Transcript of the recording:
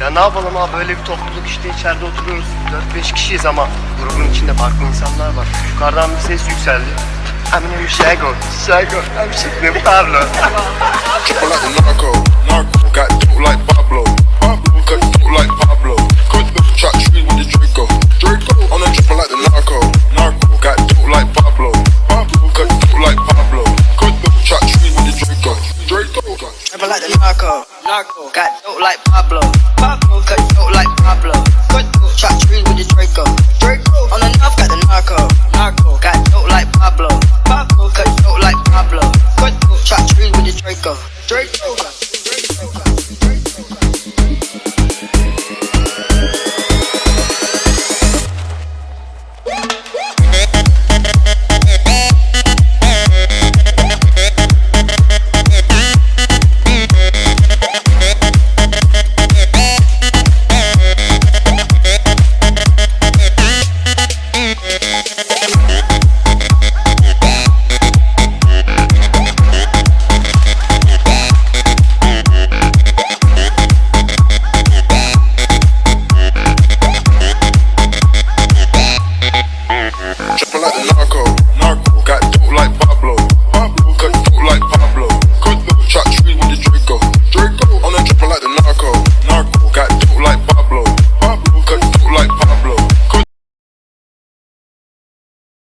Ya ne yapalım abi böyle bir topluluk işte içeride oturuyoruz. 4-5 kişiyiz ama grubun içinde farklı insanlar var. Yukarıdan bir ses yükseldi. I'm in Chicago, Chicago, I'm Chicago, Pablo. like the narco. Narco. Got dope like Pablo. Pablo, cut